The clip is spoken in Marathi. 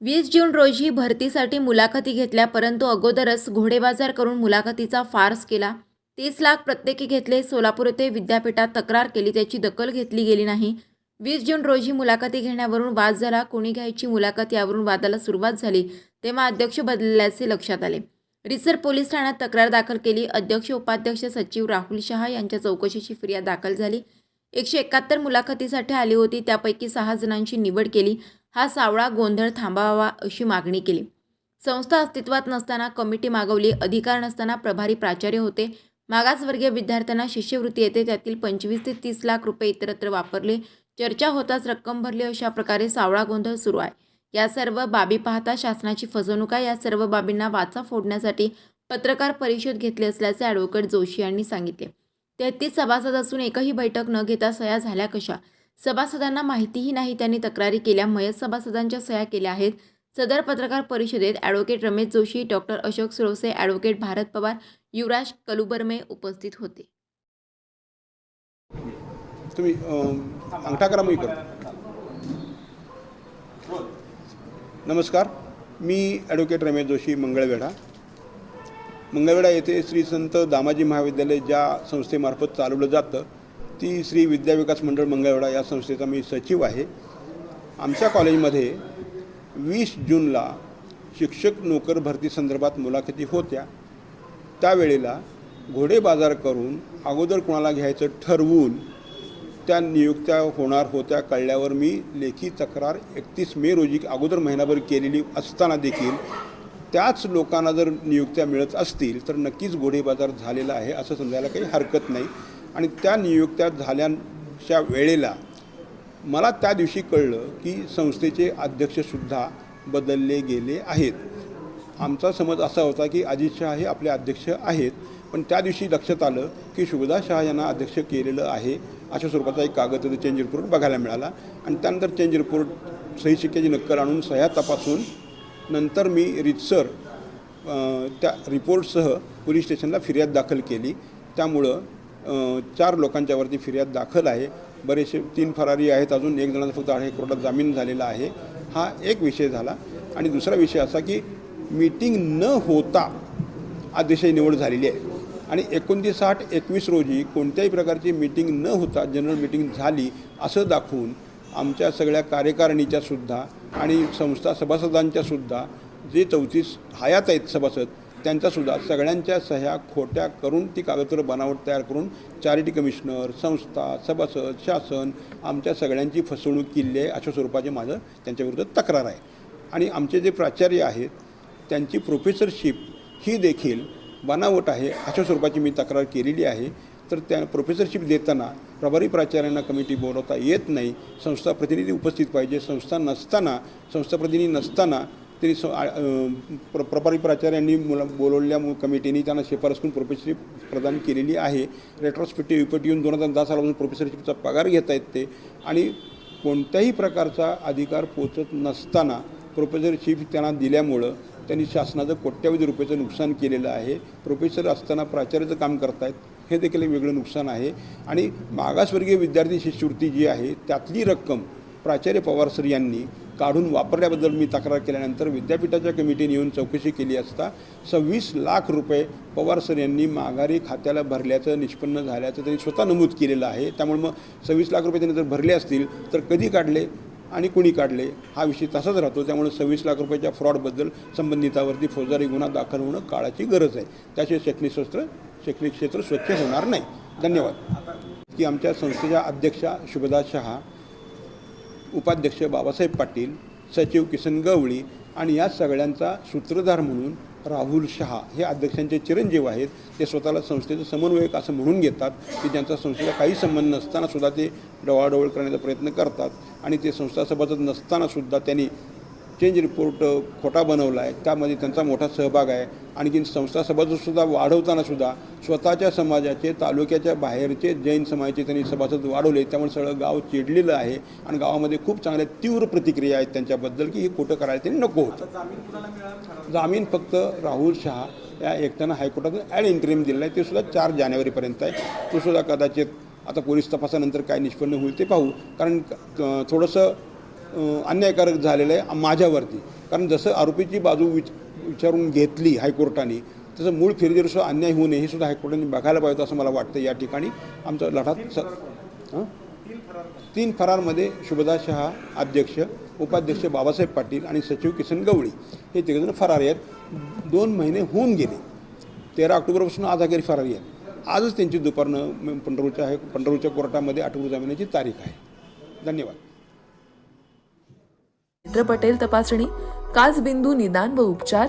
वीस जून रोजी भरतीसाठी मुलाखती घेतल्या परंतु अगोदरच घोडेबाजार करून मुलाखतीचा फार्स केला. तीस लाख प्रत्येकी घेतले सोलापूर येथे विद्यापीठात तक्रार केली त्याची दखल घेतली गेली नाही. वीस जून रोजी मुलाखती घेण्यावरून वाद झाला. कोणी घ्यायची मुलाखत यावरून वादाला सुरुवात झाली तेव्हा अध्यक्ष बदलल्याचे लक्षात आले. रिसर पोलीस ठाण्यात तक्रार दाखल केली. अध्यक्ष उपाध्यक्ष सचिव राहुल शहा यांच्या चौकशीची फिर्याद दाखल झाली. एकशे एकाहत्तर मुलाखतीसाठी आली होती त्यापैकी सहा जणांची निवड केली. हा सावळा गोंधळ थांबावा अशी मागणी केली. संस्था अस्तित्वात नसताना कमिटी मागवली अधिकार नसताना प्रभारी प्राचार्य होते. मागासवर्गीय विद्यार्थ्यांना शिष्यवृत्ती येते त्यातील पंचवीस ते तीस लाख रुपये इतरत्र वापरले. चर्चा होताच रक्कम भरली अशा प्रकारे सावळा गोंधळ सुरू आहे. या सर्व बाबी पाहता शासनाची फसवणूक आहे. या सर्व बाबींना वाचा फोडण्यासाठी पत्रकार परिषद घेतली असल्याचे ॲडव्होकेट जोशी यांनी सांगितले. तेहतीस सभासद असून एकही बैठक न घेता सह्या झाल्या कशा? सभासदांना माहितीही नाही. त्यांनी तक्रारी केल्या मयत सभासदांच्या सह्या केल्या आहेत. सदर पत्रकार परिषदेत advocate Ramesh Joshi doctor Ashok Suravase advocate Bharat Pawar Yuvraj Kalubarme उपस्थित होते. तुम्ही अंगठा करा मी नमस्कार. मी ॲडव्होकेट रमेश जोशी मंगळवेढा. मंगळवेढा येथे श्री संत दामाजी महाविद्यालय ज्या संस्थेमार्फत चालवलं जातं ती श्री विद्याविकास मंडळ मंगळवेढा या संस्थेचा मी सचिव आहे. आमच्या कॉलेजमध्ये वीस जूनला शिक्षक नोकर भरती संदर्भात मुलाखती होत्या. त्यावेळेला घोडे बाजार करून अगोदर कोणाला घ्यायचं ठरवून त्या नियुक्त्या होणार होत्या कळल्यावर मी लेखी तक्रार एकतीस मे रोजी अगोदर महिनाभर केलेली असताना देखील त्याच लोकांना जर नियुक्त्या मिळत असतील तर नक्कीच घोडे बाजार झालेला आहे असं समजायला काही हरकत नाही. आणि त्या नियुक्त्या झाल्याच्या वेळेला मला त्या दिवशी कळलं की संस्थेचे अध्यक्षसुद्धा बदलले गेले आहेत. आमचा समज असा होता की अजित शहा हे आपले अध्यक्ष आहेत पण त्या दिवशी लक्षात आलं की शुभदा शहा यांना अध्यक्ष केलेलं आहे अशा स्वरूपाचा एक कागद चेंज रिपोर्ट बघायला मिळाला. आणि त्यानंतर चेंज रिपोर्ट सही शिक्क्याची नक्कल आणून सह्या तपासून नंतर मी रितसर त्या रिपोर्टसह पोलीस स्टेशनला फिर्याद दाखल केली. त्यामुळं चार लोकांच्यावरती फिर्याद दाखल आहे. बरेचसे तीन फरारी आहेत. अजून एक जणांचा फक्त आहे. कोर्टात जामीन झालेला आहे. हा एक विषय झाला. आणि दुसरा विषय असा की मीटिंग न होता अध्यक्षाची निवड झालेली आहे. आणि एकोणतीस आठ एकवीस रोजी कोणत्याही प्रकारची मीटिंग न होता जनरल मीटिंग झाली असं दाखवून आमच्या सगळ्या कार्यकारिणीच्यासुद्धा आणि संस्था सभासदांच्यासुद्धा जे चौतीस हयात आहेत सभासद त्यांच्यासुद्धा सगळ्यांच्या सह्या खोट्या करून ती कागदपत्र बनावट तयार करून चॅरिटी कमिशनर संस्था सभासद शासन आमच्या सगळ्यांची फसवणूक केली आहे अशा स्वरूपाचे माझं त्यांच्याविरुद्ध तक्रार आहे. आणि आमचे जे प्राचार्य आहेत त्यांची प्रोफेसरशिप ही देखील बनावट आहे अशा स्वरूपाची मी तक्रार केलेली आहे. तर त्या प्रोफेसरशिप देताना प्रभारी प्राचार्यांना कमिटी बोलवता येत नाही. संस्था प्रतिनिधी उपस्थित पाहिजे. संस्था नसताना संस्था प्रतिनिधी नसताना तरी स प्र प्रभारी प्राचार्यांनी मुला बोलवलेल्या कमिटीने त्यांना शिफारस करून प्रोफेसरशिप प्रदान केलेली आहे. रेट्रोस्पेक्टिव्ह विपट येऊन दोन हजार दहा सालापासून प्रोफेसरशिपचा पगार घेत आहेत ते. आणि कोणत्याही प्रकारचा अधिकार पोचत नसताना प्रोफेसरशिप त्यांना दिल्यामुळं त्यांनी शासनाचं कोट्यावधी रुपयाचं नुकसान केलेलं आहे. प्रोफेसर असताना प्राचार्याचं काम करतायत हे देखील एक वेगळं नुकसान आहे. आणि मागासवर्गीय विद्यार्थी शिष्यवृत्ती जी आहे त्यातली रक्कम प्राचार्य पवार सर यांनी काढून वापरल्याबद्दल मी तक्रार केल्यानंतर विद्यापीठाच्या कमिटीने येऊन चौकशी केली असता सव्वीस लाख रुपये पवार सर यांनी माघारी खात्याला भरल्याचं निष्पन्न झाल्याचं त्यांनी स्वतः नमूद केलेलं आहे. त्यामुळे मग सव्वीस लाख रुपये त्यांनी जर भरले असतील तर कधी काढले आणि कुणी काढले हा विषय तसाच राहतो. त्यामुळे सव्वीस लाख रुपयाच्या फ्रॉडबद्दल संबंधितावरती फौजदारी गुन्हा दाखल होणं काळाची गरज आहे. त्याशिवाय शैक्षणिक शस्त्र शैक्षणिक क्षेत्र स्वच्छ होणार नाही. धन्यवाद. की आमच्या संस्थेच्या अध्यक्षा शुभदा शहा उपाध्यक्ष बाबासाहेब पाटील सचिव किसन गवळी आणि या सगळ्यांचा सूत्रधार म्हणून राहुल शहा हे अध्यक्षांचे चिरंजीव आहेत. ते स्वतःला संस्थेचं समन्वयक असं म्हणून घेतात. की ज्यांचा संस्थेला काही संबंध नसताना सुद्धा ते डवाळडवळ करण्याचा प्रयत्न करतात. आणि ते संस्था सभासद नसताना सुद्धा त्यांनी चेंज रिपोर्ट खोटा बनवला आहे त्यामध्ये त्यांचा मोठा सहभाग आहे. आणखीन संस्था वाढवताना सुद्धा स्वतःच्या समाजाचे तालुक्याच्या बाहेरचे जैन समाजाचे त्यांनी सभासद वाढवले त्यामुळे सगळं गाव चिडलेलं आहे आणि गावामध्ये खूप चांगल्या तीव्र प्रतिक्रिया आहेत त्यांच्याबद्दल की हे खोटं करायला त्यांनी नको होतं. जामीन फक्त राहुल शहा या एकट्यानं हायकोर्टातून ॲड इंटरिम दिलेला आहे. ते सुद्धा चार जानेवारीपर्यंत आहे. तो सुद्धा कदाचित आता पोलीस तपासानंतर काय निष्पन्न होईल ते पाहू. कारण थोडंसं अन्यायकारक झालेलं आहे माझ्यावरती. कारण जसं आरोपीची बाजू विच विचारून घेतली हायकोर्टाने तसं मूळ फिर्यादीवर सुद्धा अन्याय होऊ नये हे सुद्धा हायकोर्टाने बघायला पाहिजे असं मला वाटतं या ठिकाणी. आमचा लढा स हं? तीन फरारमध्ये शुभदा शहा अध्यक्ष उपाध्यक्ष बाबासाहेब पाटील आणि सचिव किसन गवळी हे तिघजण फरारी आहेत. दोन महिने होऊन गेले. तेरा ऑक्टोबरपासून आज अखेर फरारी आहेत. आजच त्यांची दुपारनं आहे पंढरपूरच्या कोर्टामध्ये आठवडा जामिनाची तारीख आहे. धन्यवाद. पटेल तपासणी काचबिंदू निदान व उपचार